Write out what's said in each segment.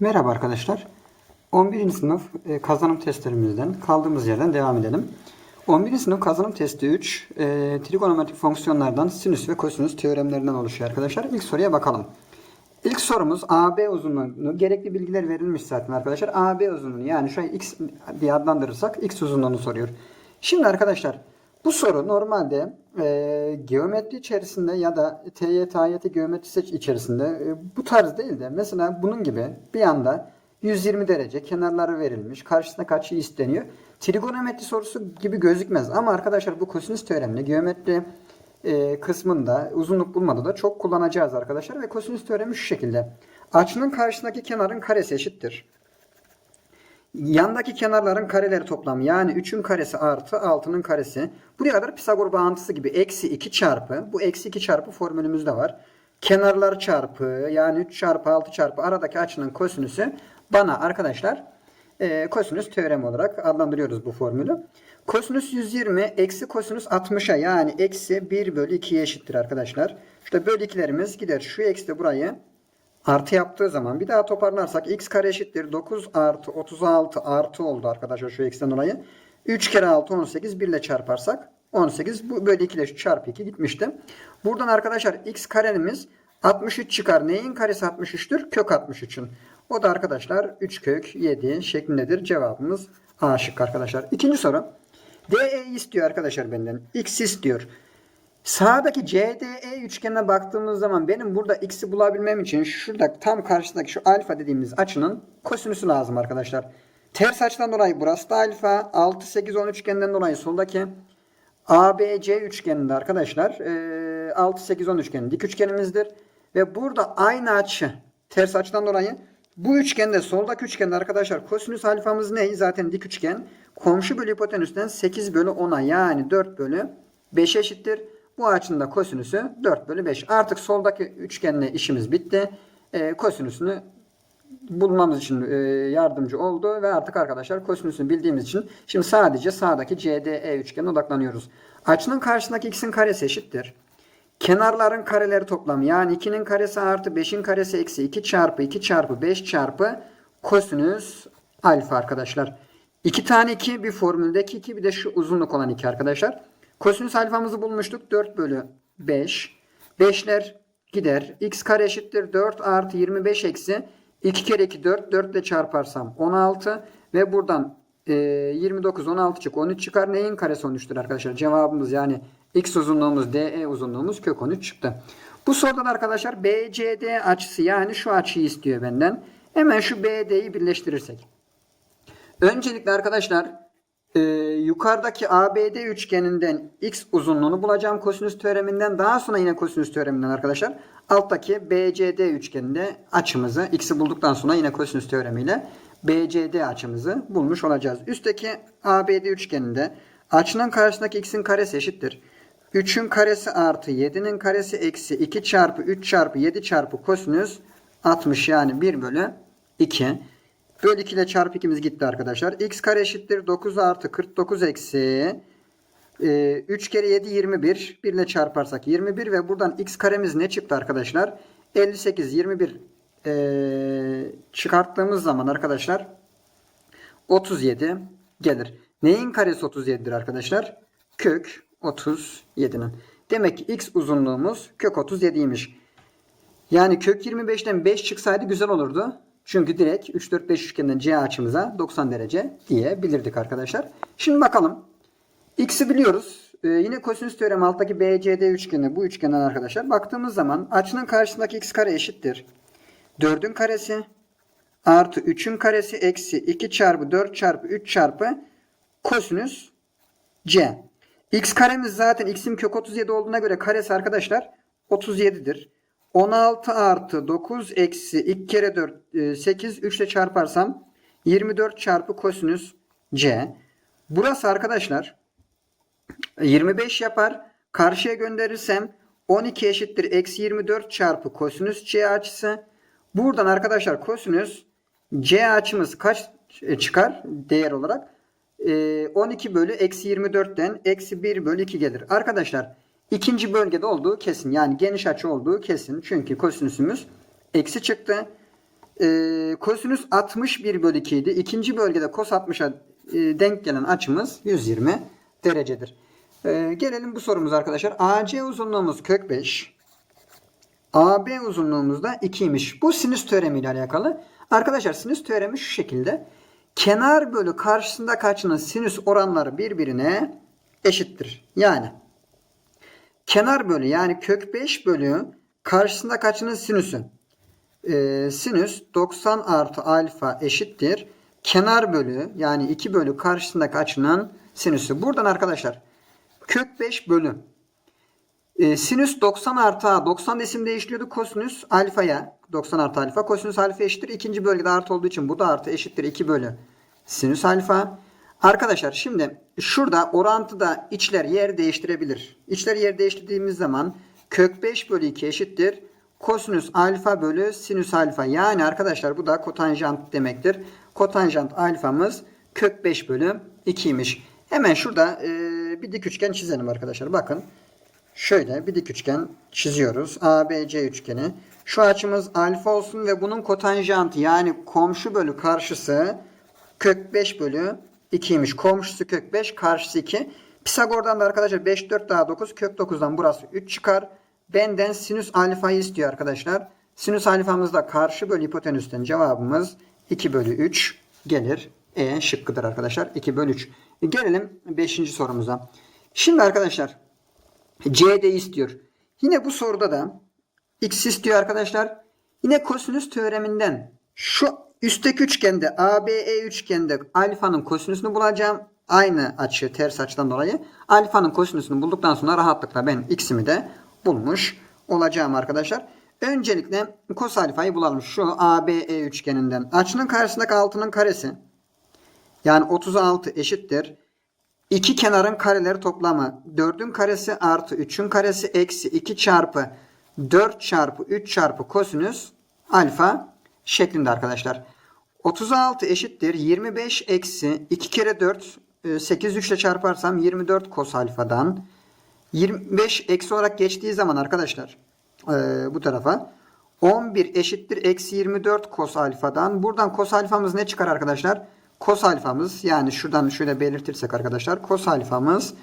Merhaba arkadaşlar. 11. sınıf e, kazanım testlerimizden kaldığımız yerden devam edelim. 11. sınıf kazanım testi 3 e, trigonometrik fonksiyonlardan sinüs ve kosinüs teoremlerinden oluşuyor arkadaşlar. İlk soruya bakalım. İlk sorumuz AB uzunluğunu gerekli bilgiler verilmiş zaten arkadaşlar. AB uzunluğunu yani şurayı x diye adlandırırsak x uzunluğunu soruyor. Şimdi arkadaşlar bu soru normalde e, geometri içerisinde ya da TYT, AYT geometrisi içerisinde e, bu tarz değil de mesela bunun gibi bir anda 120 derece kenarları verilmiş. Karşısında kaçı isteniyor. Trigonometri sorusu gibi gözükmez. Ama arkadaşlar bu kosinüs teoremini geometri e, kısmında uzunluk bulmada da çok kullanacağız arkadaşlar. Ve kosinüs teoremi şu şekilde. Açının karşısındaki kenarın karesi eşittir. Yandaki kenarların kareleri toplamı yani 3'ün karesi artı 6'nın karesi. Buraya kadar Pisagor bağıntısı gibi eksi 2 çarpı. Bu eksi 2 çarpı formülümüzde var. Kenarlar çarpı yani 3 çarpı 6 çarpı aradaki açının kosinüsü bana arkadaşlar e, kosinüs teoremi olarak adlandırıyoruz bu formülü. Kosinüs 120 eksi kosinüs 60'a yani eksi 1 bölü 2'ye eşittir arkadaşlar. İşte bölü 2'lerimiz gider. Şu eksi de burayı Artı yaptığı zaman bir daha toparlarsak x kare eşittir 9 artı 36 artı oldu arkadaşlar şu x'ten dolayı. 3 kere 6 18 1 ile çarparsak 18 bu böyle 2 ile çarpı 2 gitmişti. Buradan arkadaşlar x karemiz 63 çıkar. Neyin karesi 63'tür? Kök 63'ün. O da arkadaşlar 3 kök 7 şeklindedir. Cevabımız A şık arkadaşlar. İkinci soru. DE istiyor arkadaşlar benden. X istiyor. Sağdaki CDE üçgenine baktığımız zaman benim burada x'i bulabilmem için şurada tam karşısındaki şu alfa dediğimiz açının kosinüsü lazım arkadaşlar. Ters açıdan dolayı burası da alfa. 6, 8, 10 üçgeninden dolayı soldaki ABC üçgeninde arkadaşlar 6, 8, 10 üçgeni dik üçgenimizdir. Ve burada aynı açı ters açıdan dolayı bu üçgende soldaki üçgende arkadaşlar kosinüs alfamız ne? Zaten dik üçgen. Komşu bölü hipotenüsten 8 bölü 10'a yani 4 bölü 5 eşittir. Bu açının da kosinüsü 4 bölü 5. Artık soldaki üçgenle işimiz bitti. E, kosinüsünü bulmamız için e, yardımcı oldu ve artık arkadaşlar kosinüsünü bildiğimiz için şimdi sadece sağdaki CDE üçgenine odaklanıyoruz. Açının karşısındaki x'in karesi eşittir. Kenarların kareleri toplamı yani 2'nin karesi artı 5'in karesi eksi 2 çarpı 2 çarpı 5 çarpı kosinüs alfa arkadaşlar. 2 tane 2 bir formüldeki 2 bir de şu uzunluk olan 2 arkadaşlar. Kosinüs alfamızı bulmuştuk. 4 bölü 5. 5'ler gider. x kare eşittir 4 artı 25 eksi 2 kere 2 4. 4 ile çarparsam 16. Ve buradan e, 29 16 çık 13 çıkar. Neyin karesi 13'tür arkadaşlar? Cevabımız yani x uzunluğumuz DE uzunluğumuz kök 13 çıktı. Bu sorudan arkadaşlar BCD açısı yani şu açıyı istiyor benden. Hemen şu BD'yi birleştirirsek. Öncelikle arkadaşlar ee, yukarıdaki ABD üçgeninden x uzunluğunu bulacağım kosinüs teoreminden. Daha sonra yine kosinüs teoreminden arkadaşlar. Alttaki BCD üçgeninde açımızı x'i bulduktan sonra yine kosinüs teoremiyle BCD açımızı bulmuş olacağız. Üstteki ABD üçgeninde açının karşısındaki x'in karesi eşittir. 3'ün karesi artı 7'nin karesi eksi 2 çarpı 3 çarpı 7 çarpı kosinüs 60 yani 1 bölü 2. Böl 2 ile çarpı 2'miz gitti arkadaşlar. x kare eşittir 9 artı 49 eksi e, 3 kere 7 21. 1 ile çarparsak 21 ve buradan x karemiz ne çıktı arkadaşlar? 58 21 e, çıkarttığımız zaman arkadaşlar 37 gelir. Neyin karesi 37'dir arkadaşlar? Kök 37'nin. Demek ki x uzunluğumuz kök 37'ymiş. Yani kök 25'ten 5 çıksaydı güzel olurdu. Çünkü direkt 3, 4, 5 üçgeninden C açımıza 90 derece diyebilirdik arkadaşlar. Şimdi bakalım. X'i biliyoruz. Ee, yine kosinüs teoremi alttaki BCD üçgeni bu üçgenden arkadaşlar. Baktığımız zaman açının karşısındaki x kare eşittir. 4'ün karesi artı 3'ün karesi eksi 2 çarpı 4 çarpı 3 çarpı kosinüs C. X karemiz zaten x'in kök 37 olduğuna göre karesi arkadaşlar 37'dir. 16 artı 9 eksi 2 kere 4 8 3 ile çarparsam 24 çarpı kosinüs C. Burası arkadaşlar 25 yapar. Karşıya gönderirsem 12 eşittir eksi 24 çarpı kosinüs C açısı. Buradan arkadaşlar kosinüs C açımız kaç çıkar değer olarak? 12 bölü eksi 24'ten eksi 1 bölü 2 gelir. Arkadaşlar ikinci bölgede olduğu kesin. Yani geniş açı olduğu kesin. Çünkü kosinüsümüz eksi çıktı. e, kosinüs 61 bölü 2 idi. İkinci bölgede kos 60'a e, denk gelen açımız 120 derecedir. E, gelelim bu sorumuza arkadaşlar. AC uzunluğumuz kök 5. AB uzunluğumuz da 2'ymiş. Bu sinüs teoremi ile alakalı. Arkadaşlar sinüs teoremi şu şekilde. Kenar bölü karşısında kaçının sinüs oranları birbirine eşittir. Yani kenar bölü yani kök 5 bölü karşısında kaçının sinüsü. Ee, sinüs 90 artı alfa eşittir. Kenar bölü yani 2 bölü karşısındaki açının sinüsü. Buradan arkadaşlar kök 5 bölü e, sinüs 90 artı a 90 isim değiştiriyordu. Kosinüs alfaya 90 artı alfa. Kosinüs alfa eşittir. İkinci bölgede artı olduğu için bu da artı eşittir 2 bölü sinüs alfa. Arkadaşlar şimdi şurada orantıda içler yer değiştirebilir. İçler yer değiştirdiğimiz zaman kök 5 bölü 2 eşittir. Kosinüs alfa bölü sinüs alfa. Yani arkadaşlar bu da kotanjant demektir. Kotanjant alfamız kök 5 bölü 2'ymiş. Hemen şurada e, bir dik üçgen çizelim arkadaşlar. Bakın. Şöyle bir dik üçgen çiziyoruz. ABC üçgeni. Şu açımız alfa olsun ve bunun kotanjantı yani komşu bölü karşısı kök 5 bölü 2'ymiş. Komşusu kök 5, karşısı 2. Pisagor'dan da arkadaşlar 5, 4 daha 9. Kök 9'dan burası 3 çıkar. Benden sinüs alfayı istiyor arkadaşlar. Sinüs alfamız da karşı bölü hipotenüsten cevabımız 2 bölü 3 gelir. E şıkkıdır arkadaşlar. 2 bölü 3. Gelelim 5. sorumuza. Şimdi arkadaşlar CD istiyor. Yine bu soruda da X istiyor arkadaşlar. Yine kosinüs teoreminden şu üstteki üçgende ABE üçgende alfanın kosinüsünü bulacağım. Aynı açı ters açıdan dolayı alfanın kosinüsünü bulduktan sonra rahatlıkla ben x'imi de bulmuş olacağım arkadaşlar. Öncelikle kos alfayı bulalım. Şu ABE üçgeninden. Açının karşısındaki altının karesi. Yani 36 eşittir. İki kenarın kareleri toplamı 4'ün karesi artı 3'ün karesi eksi 2 çarpı 4 çarpı 3 çarpı kosinüs alfa şeklinde arkadaşlar. 36 eşittir 25 eksi 2 kere 4 e, 8 3 ile çarparsam 24 kos alfadan 25 eksi olarak geçtiği zaman arkadaşlar e, bu tarafa 11 eşittir eksi 24 kos alfadan buradan kos alfamız ne çıkar arkadaşlar? Kos alfamız yani şuradan şöyle belirtirsek arkadaşlar kos alfamız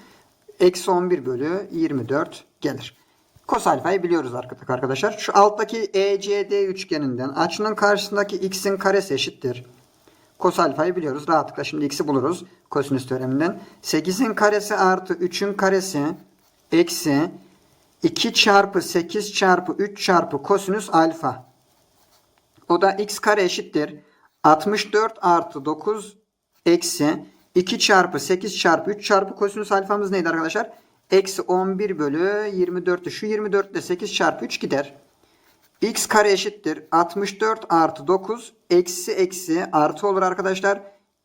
eksi 11 bölü 24 gelir. Kos alfayı biliyoruz arkadaşlar. Şu alttaki ECD üçgeninden açının karşısındaki x'in karesi eşittir. Kos alfayı biliyoruz. Rahatlıkla şimdi x'i buluruz. Kosinüs teoreminden. 8'in karesi artı 3'ün karesi eksi 2 çarpı 8 çarpı 3 çarpı kosinüs alfa. O da x kare eşittir. 64 artı 9 eksi 2 çarpı 8 çarpı 3 çarpı kosinüs alfamız neydi arkadaşlar? Eksi 11 bölü 24'tü. Şu 24 ile 8 çarpı 3 gider. x kare eşittir. 64 artı 9 eksi eksi artı olur arkadaşlar.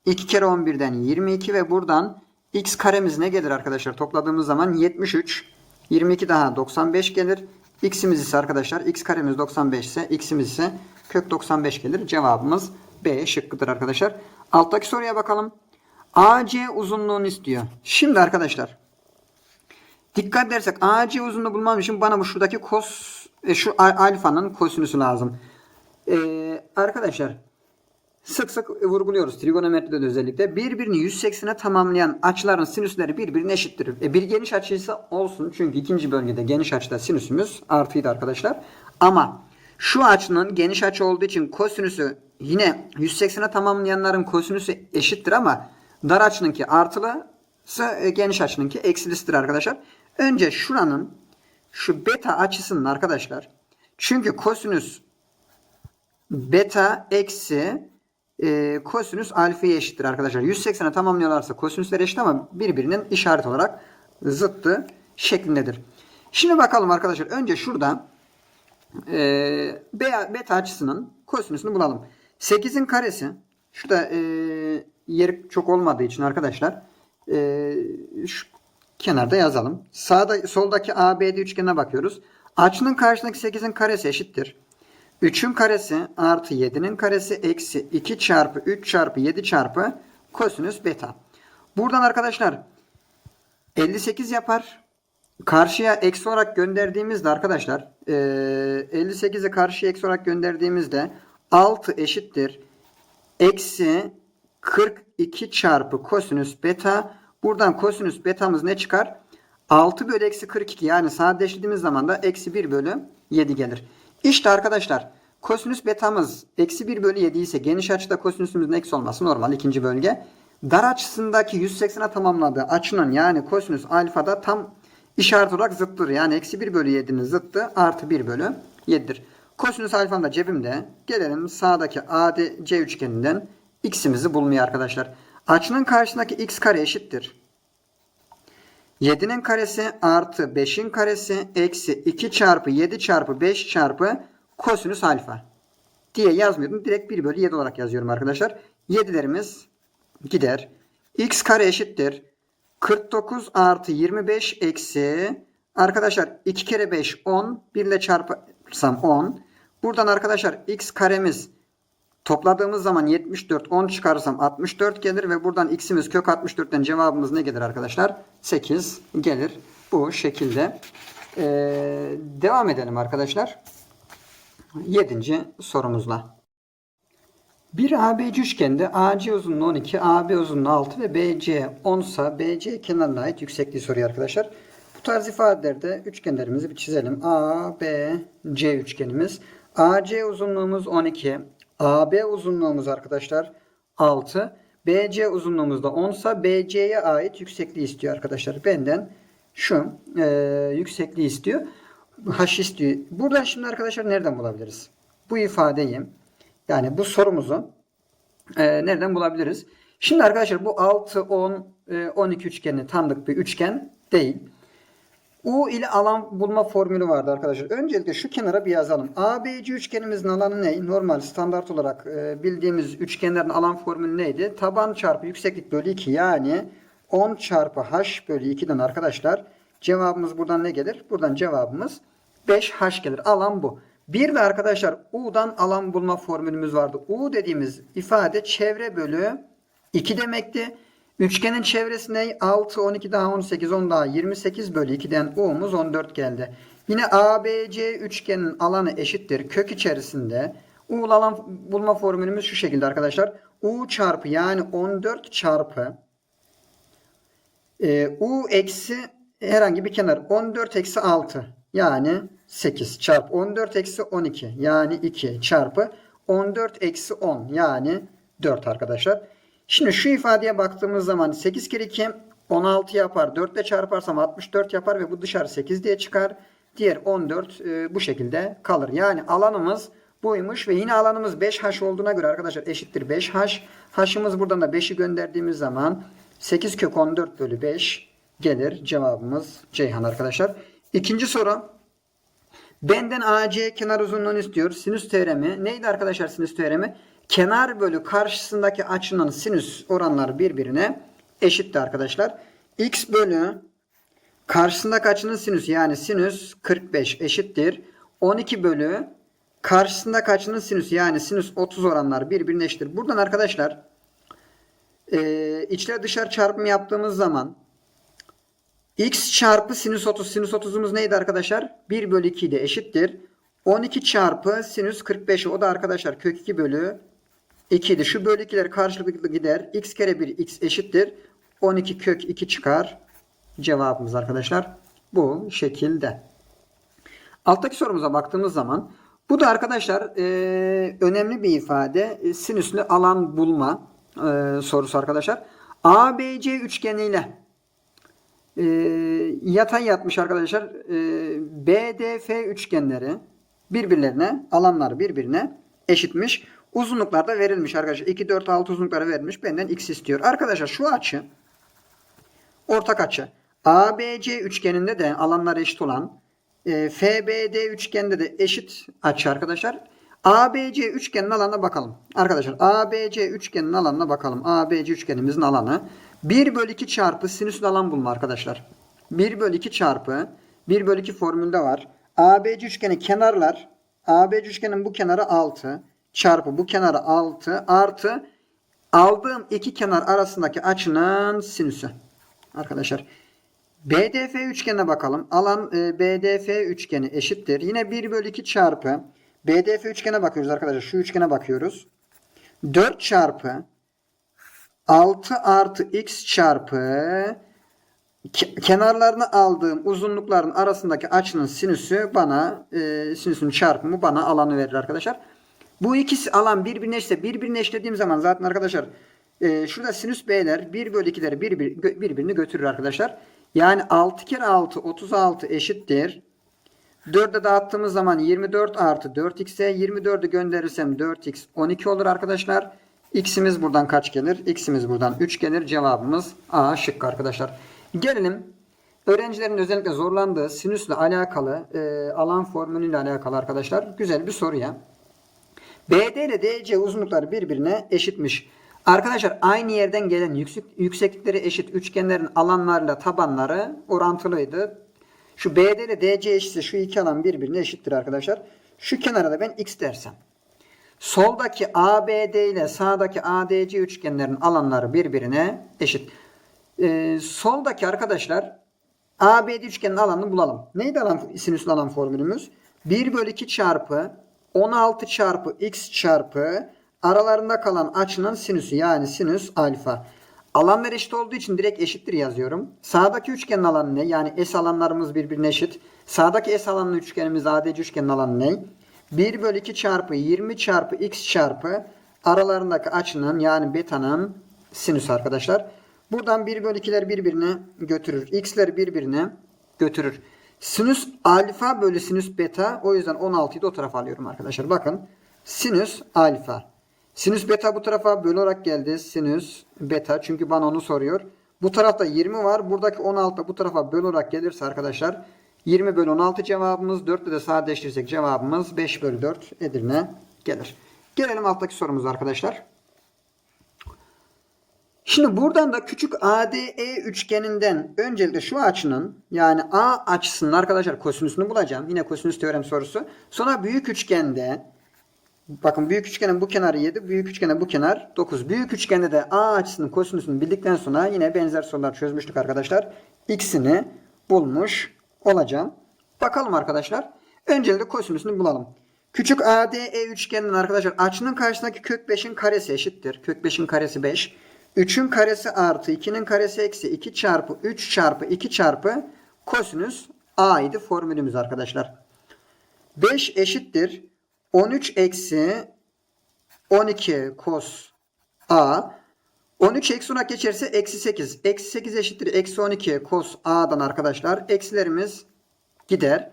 2 kere 11'den 22 ve buradan x karemiz ne gelir arkadaşlar? Topladığımız zaman 73. 22 daha 95 gelir. x'imiz ise arkadaşlar x karemiz 95 ise x'imiz ise kök 95 gelir. Cevabımız B şıkkıdır arkadaşlar. Alttaki soruya bakalım. AC uzunluğunu istiyor. Şimdi arkadaşlar dikkat edersek AC uzunluğu bulmam için bana bu şuradaki kos e, şu alfanın kosinüsü lazım. Ee, arkadaşlar sık sık vurguluyoruz trigonometride de özellikle birbirini 180'e tamamlayan açıların sinüsleri birbirine eşittir. E, bir geniş açıysa olsun çünkü ikinci bölgede geniş açıda sinüsümüz artıydı arkadaşlar. Ama şu açının geniş açı olduğu için kosinüsü yine 180'e tamamlayanların kosinüsü eşittir ama dar açınınki artılı ise geniş açınınki eksilisidir arkadaşlar. Önce şuranın şu beta açısının arkadaşlar çünkü kosinüs beta eksi e, kosinüs alfaya eşittir arkadaşlar. 180'e tamamlıyorlarsa kosinüsler eşit ama birbirinin işaret olarak zıttı şeklindedir. Şimdi bakalım arkadaşlar. Önce şurada e, beta açısının kosinüsünü bulalım. 8'in karesi şurada e, yer çok olmadığı için arkadaşlar e, şu kenarda yazalım. Sağda soldaki ABD üçgenine bakıyoruz. Açının karşısındaki 8'in karesi eşittir. 3'ün karesi artı 7'nin karesi eksi 2 çarpı 3 çarpı 7 çarpı kosinüs beta. Buradan arkadaşlar 58 yapar. Karşıya eksi olarak gönderdiğimizde arkadaşlar 58'i karşıya eksi olarak gönderdiğimizde 6 eşittir. Eksi 42 çarpı kosinüs beta. Buradan kosinüs betamız ne çıkar? 6 bölü eksi 42 yani sadeleştirdiğimiz zaman da eksi 1 bölü 7 gelir. İşte arkadaşlar kosinüs betamız eksi 1 bölü 7 ise geniş açıda kosinüsümüzün eksi olması normal ikinci bölge. Dar açısındaki 180'e tamamladığı açının yani kosinüs alfada tam işaret olarak zıttır. Yani eksi 1 bölü 7'nin zıttı artı 1 bölü 7'dir. Kosinüs alfam da cebimde. Gelelim sağdaki ADC üçgeninden x'imizi bulmaya arkadaşlar. Açının karşısındaki x kare eşittir. 7'nin karesi artı 5'in karesi eksi 2 çarpı 7 çarpı 5 çarpı kosinüs alfa diye yazmıyordum. Direkt 1 bölü 7 olarak yazıyorum arkadaşlar. 7'lerimiz gider. x kare eşittir. 49 artı 25 eksi arkadaşlar 2 kere 5 10 1 ile çarparsam 10. Buradan arkadaşlar x karemiz Topladığımız zaman 74 10 çıkarırsam 64 gelir ve buradan x'imiz kök 64'ten cevabımız ne gelir arkadaşlar? 8 gelir. Bu şekilde ee, devam edelim arkadaşlar. 7. sorumuzla. Bir ABC üçgende AC uzunluğu 12, AB uzunluğu 6 ve BC 10 ise BC kenarına ait yüksekliği soruyor arkadaşlar. Bu tarz ifadelerde üçgenlerimizi bir çizelim. A, B, C üçgenimiz. AC uzunluğumuz 12, AB uzunluğumuz arkadaşlar 6. BC uzunluğumuz da 10 ise BC'ye ait yüksekliği istiyor arkadaşlar. Benden şu e, yüksekliği istiyor. H istiyor. Buradan şimdi arkadaşlar nereden bulabiliriz? Bu ifadeyi yani bu sorumuzu e, nereden bulabiliriz? Şimdi arkadaşlar bu 6, 10, e, 12 üçgeni tanıdık bir üçgen değil. U ile alan bulma formülü vardı arkadaşlar. Öncelikle şu kenara bir yazalım. ABC üçgenimizin alanı ne? Normal standart olarak e, bildiğimiz üçgenlerin alan formülü neydi? Taban çarpı yükseklik bölü 2 yani 10 çarpı h bölü 2'den arkadaşlar cevabımız buradan ne gelir? Buradan cevabımız 5h gelir. Alan bu. Bir de arkadaşlar U'dan alan bulma formülümüz vardı. U dediğimiz ifade çevre bölü 2 demekti. Üçgenin çevresine 6, 12 daha 18, 10 daha 28 bölü 2'den U'muz 14 geldi. Yine ABC üçgenin alanı eşittir. Kök içerisinde U'lu alan bulma formülümüz şu şekilde arkadaşlar. U çarpı yani 14 çarpı e, U eksi herhangi bir kenar 14 eksi 6 yani 8 çarpı 14 eksi 12 yani 2 çarpı 14 eksi 10 yani 4 arkadaşlar. Şimdi şu ifadeye baktığımız zaman 8 kere 2 16 yapar. 4 ile çarparsam 64 yapar ve bu dışarı 8 diye çıkar. Diğer 14 e, bu şekilde kalır. Yani alanımız buymuş ve yine alanımız 5h olduğuna göre arkadaşlar eşittir 5h. h'ımız buradan da 5'i gönderdiğimiz zaman 8 kök 14 bölü 5 gelir. Cevabımız Ceyhan arkadaşlar. İkinci soru. Benden AC kenar uzunluğunu istiyor. Sinüs teoremi. Neydi arkadaşlar sinüs teoremi? Kenar bölü karşısındaki açının sinüs oranları birbirine eşitti arkadaşlar. X bölü karşısındaki açının sinüs yani sinüs 45 eşittir. 12 bölü karşısındaki açının sinüs yani sinüs 30 oranları birbirine eşittir. Buradan arkadaşlar e, içler dışarı çarpımı yaptığımız zaman x çarpı sinüs 30 sinüs 30'umuz neydi arkadaşlar? 1 bölü 2 de eşittir. 12 çarpı sinüs 45 o da arkadaşlar kök 2 bölü 2 idi. Şu bölü 2'ler karşılıklı gider. x kere 1 x eşittir. 12 kök 2 çıkar. Cevabımız arkadaşlar bu şekilde. Alttaki sorumuza baktığımız zaman bu da arkadaşlar e, önemli bir ifade. E, sinüslü alan bulma e, sorusu arkadaşlar. ABC üçgeniyle e, yatay yatmış arkadaşlar. E, BDF üçgenleri birbirlerine alanları birbirine eşitmiş. Uzunluklar da verilmiş arkadaşlar. 2, 4, 6 uzunlukları verilmiş. Benden x istiyor. Arkadaşlar şu açı ortak açı. ABC üçgeninde de alanlar eşit olan e, FBD üçgeninde de eşit açı arkadaşlar. ABC üçgenin alanına bakalım. Arkadaşlar ABC üçgenin alanına bakalım. ABC üçgenimizin alanı 1 bölü 2 çarpı sinüsün alan bulma arkadaşlar. 1 bölü 2 çarpı 1 bölü 2 formülde var. ABC üçgeni kenarlar ABC üçgenin bu kenarı 6 çarpı bu kenarı 6 artı aldığım iki kenar arasındaki açının sinüsü. Arkadaşlar BDF üçgenine bakalım. Alan e, BDF üçgeni eşittir. Yine 1 bölü 2 çarpı BDF üçgene bakıyoruz arkadaşlar. Şu üçgene bakıyoruz. 4 çarpı 6 artı x çarpı ke- kenarlarını aldığım uzunlukların arasındaki açının sinüsü bana e, sinüsün çarpımı bana alanı verir arkadaşlar. Bu ikisi alan birbirine eşitse birbirine eşitlediğim zaman zaten arkadaşlar e, şurada sinüs b'ler 1 bölü 2'leri birbir, gö- birbirini götürür arkadaşlar. Yani 6 kere 6 36 eşittir. 4'e dağıttığımız zaman 24 artı 4x'e 24'ü gönderirsem 4x 12 olur arkadaşlar. X'imiz buradan kaç gelir? X'imiz buradan 3 gelir. Cevabımız A şıkkı arkadaşlar. Gelelim öğrencilerin özellikle zorlandığı sinüsle alakalı e, alan formülüyle alakalı arkadaşlar. Güzel bir soruya. BD ile DC uzunlukları birbirine eşitmiş. Arkadaşlar aynı yerden gelen yüksek, yükseklikleri eşit üçgenlerin alanlarıyla tabanları orantılıydı. Şu BD ile DC eşitse şu iki alan birbirine eşittir arkadaşlar. Şu kenara da ben x dersem. Soldaki ABD ile sağdaki ADC üçgenlerin alanları birbirine eşit. Ee, soldaki arkadaşlar ABD üçgenin alanını bulalım. Neydi alan, sinüslü alan formülümüz? 1 bölü 2 çarpı 16 çarpı x çarpı aralarında kalan açının sinüsü yani sinüs alfa. Alanlar eşit olduğu için direkt eşittir yazıyorum. Sağdaki üçgenin alanı ne? Yani S alanlarımız birbirine eşit. Sağdaki S alanlı üçgenimiz ADC üçgenin alanı ne? 1 bölü 2 çarpı 20 çarpı x çarpı aralarındaki açının yani betanın sinüsü arkadaşlar. Buradan 1 bölü 2'ler birbirine götürür. X'ler birbirine götürür. Sinüs alfa bölü sinüs beta. O yüzden 16'yı da o tarafa alıyorum arkadaşlar. Bakın. Sinüs alfa. Sinüs beta bu tarafa bölü olarak geldi. Sinüs beta. Çünkü bana onu soruyor. Bu tarafta 20 var. Buradaki 16 da bu tarafa bölü olarak gelirse arkadaşlar 20 bölü 16 cevabımız. 4 ile de sadeleştirirsek cevabımız 5 bölü 4 Edirne gelir. Gelelim alttaki sorumuza arkadaşlar. Şimdi buradan da küçük ADE üçgeninden öncelikle şu açının yani A açısının arkadaşlar kosinüsünü bulacağım. Yine kosinüs teorem sorusu. Sonra büyük üçgende bakın büyük üçgenin bu kenarı 7, büyük üçgenin bu kenar 9. Büyük üçgende de A açısının kosinüsünü bildikten sonra yine benzer sorular çözmüştük arkadaşlar. X'ini bulmuş olacağım. Bakalım arkadaşlar. Öncelikle kosinüsünü bulalım. Küçük ADE üçgeninin arkadaşlar açının karşısındaki kök 5'in karesi eşittir. Kök 5'in karesi 5. 3'ün karesi artı 2'nin karesi eksi 2 çarpı 3 çarpı 2 çarpı kosinüs a idi formülümüz arkadaşlar. 5 eşittir 13 eksi 12 kos a 13 eksi 10'a geçerse eksi 8. Eksi 8 eşittir eksi 12 kos a'dan arkadaşlar. Eksilerimiz gider.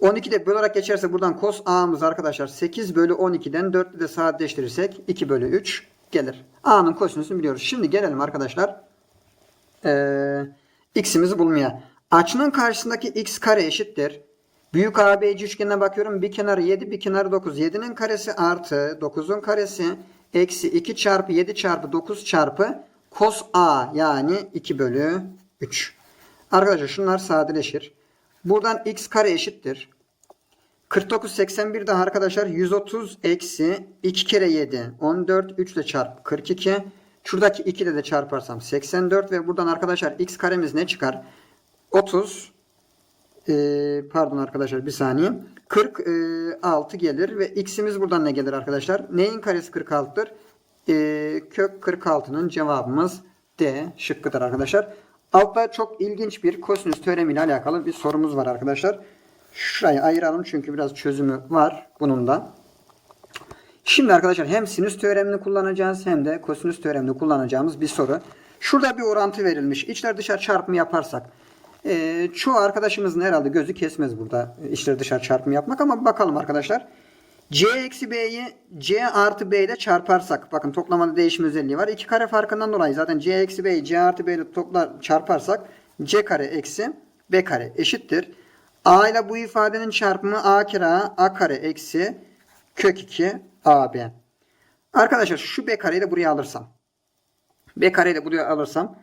12 de böl olarak geçerse buradan kos a'mız arkadaşlar 8 bölü 12'den 4'lü de sadeleştirirsek 2 bölü 3 gelir. A'nın kosinüsünü biliyoruz. Şimdi gelelim arkadaşlar. Ee, x'imizi bulmaya. Açının karşısındaki x kare eşittir. Büyük ABC üçgenine bakıyorum. Bir kenarı 7 bir kenarı 9. 7'nin karesi artı 9'un karesi eksi 2 çarpı 7 çarpı 9 çarpı cos a yani 2 bölü 3. Arkadaşlar şunlar sadeleşir. Buradan x kare eşittir. 49 81 daha arkadaşlar 130 eksi 2 kere 7 14 3 ile çarp 42 şuradaki 2 ile de çarparsam 84 ve buradan arkadaşlar x karemiz ne çıkar 30 e, pardon arkadaşlar bir saniye 46 gelir ve x'imiz buradan ne gelir arkadaşlar neyin karesi 46'dır e, kök 46'nın cevabımız D şıkkıdır arkadaşlar altta çok ilginç bir kosinüs teoremi ile alakalı bir sorumuz var arkadaşlar Şurayı ayıralım çünkü biraz çözümü var bunun da. Şimdi arkadaşlar hem sinüs teoremini kullanacağız hem de kosinüs teoremini kullanacağımız bir soru. Şurada bir orantı verilmiş. İçler dışarı çarpımı yaparsak. E, çoğu arkadaşımızın herhalde gözü kesmez burada içler dışarı çarpımı yapmak ama bakalım arkadaşlar. C eksi B'yi C artı B ile çarparsak. Bakın toplamada değişim özelliği var. İki kare farkından dolayı zaten C eksi B'yi C artı B ile toplar, çarparsak C kare eksi B kare eşittir. A ile bu ifadenin çarpımı A kere A, A kare eksi kök 2 AB. Arkadaşlar şu B kareyi de buraya alırsam. B kareyi de buraya alırsam.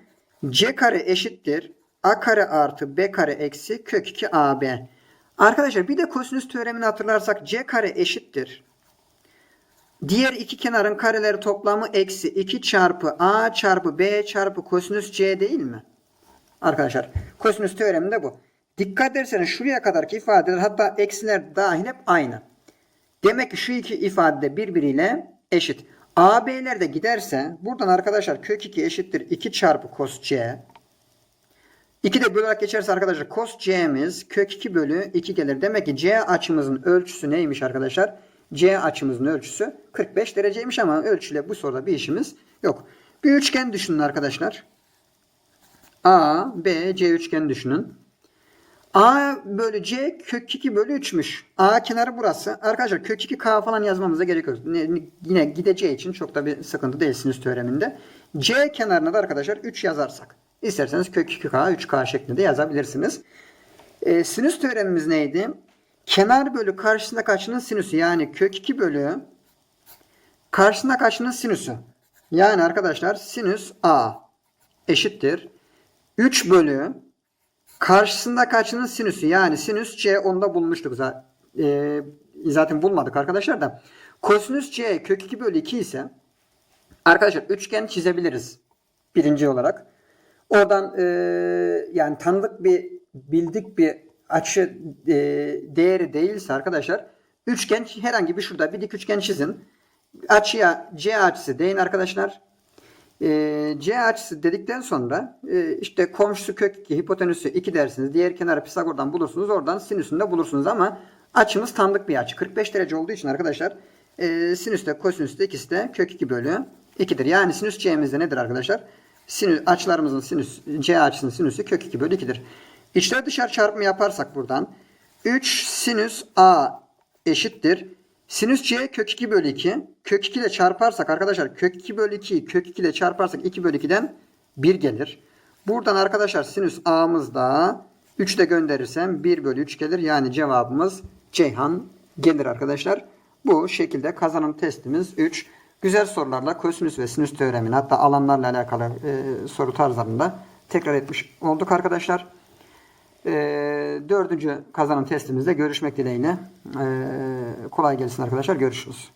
C kare eşittir. A kare artı B kare eksi kök 2 AB. Arkadaşlar bir de kosinüs teoremini hatırlarsak C kare eşittir. Diğer iki kenarın kareleri toplamı eksi 2 çarpı A çarpı B çarpı kosinüs C değil mi? Arkadaşlar kosinüs teoremi de bu. Dikkat ederseniz şuraya kadarki ifadeler hatta eksiler dahil hep aynı. Demek ki şu iki ifade de birbiriyle eşit. AB'ler de giderse buradan arkadaşlar kök 2 eşittir 2 çarpı cos C. 2 de bölerek geçerse arkadaşlar cos C'miz kök 2 bölü 2 gelir. Demek ki C açımızın ölçüsü neymiş arkadaşlar? C açımızın ölçüsü 45 dereceymiş ama ölçüyle bu soruda bir işimiz yok. Bir üçgen düşünün arkadaşlar. A, B, C üçgeni düşünün. A bölü C kök 2 bölü 3'müş. A kenarı burası. Arkadaşlar kök 2K falan yazmamıza gerek yok. Ne- Yine gideceği için çok da bir sıkıntı değil sinüs teoreminde. C kenarına da arkadaşlar 3 yazarsak. İsterseniz kök 2K 3K şeklinde yazabilirsiniz. E, sinüs teoremimiz neydi? Kenar bölü karşısında kaçının sinüsü yani kök 2 bölü karşısında kaçının sinüsü. Yani arkadaşlar sinüs A eşittir. 3 bölü Karşısında kaçının sinüsü yani sinüs C onu da bulmuştuk zaten. zaten bulmadık arkadaşlar da. Kosinüs C kök 2 bölü 2 ise arkadaşlar üçgen çizebiliriz. Birinci olarak. Oradan e, yani tanıdık bir bildik bir açı e, değeri değilse arkadaşlar üçgen herhangi bir şurada bir dik üçgen çizin. Açıya C açısı deyin arkadaşlar. E, C açısı dedikten sonra e, işte komşusu kök 2, hipotenüsü 2 dersiniz. Diğer kenarı Pisagor'dan bulursunuz. Oradan sinüsünü de bulursunuz ama açımız tanıdık bir açı. 45 derece olduğu için arkadaşlar e, sinüs de kosinüs de ikisi de kök 2 bölü 2'dir. Yani sinüs C'miz de nedir arkadaşlar? Sinüs, açılarımızın sinüs C açısının sinüsü kök 2 bölü 2'dir. İçler dışarı çarpımı yaparsak buradan 3 sinüs A eşittir. Sinüs C kök 2 bölü 2. Kök 2 ile çarparsak arkadaşlar kök 2 bölü 2'yi kök 2 ile çarparsak 2 bölü 2'den 1 gelir. Buradan arkadaşlar sinüs A'mız da 3 de gönderirsem 1 bölü 3 gelir. Yani cevabımız Ceyhan gelir arkadaşlar. Bu şekilde kazanan testimiz 3. Güzel sorularla kosinüs ve sinüs teoremini hatta alanlarla alakalı e, soru tarzlarında tekrar etmiş olduk arkadaşlar. E, dördüncü kazanan testimizde görüşmek dileğiyle. E, kolay gelsin arkadaşlar. Görüşürüz.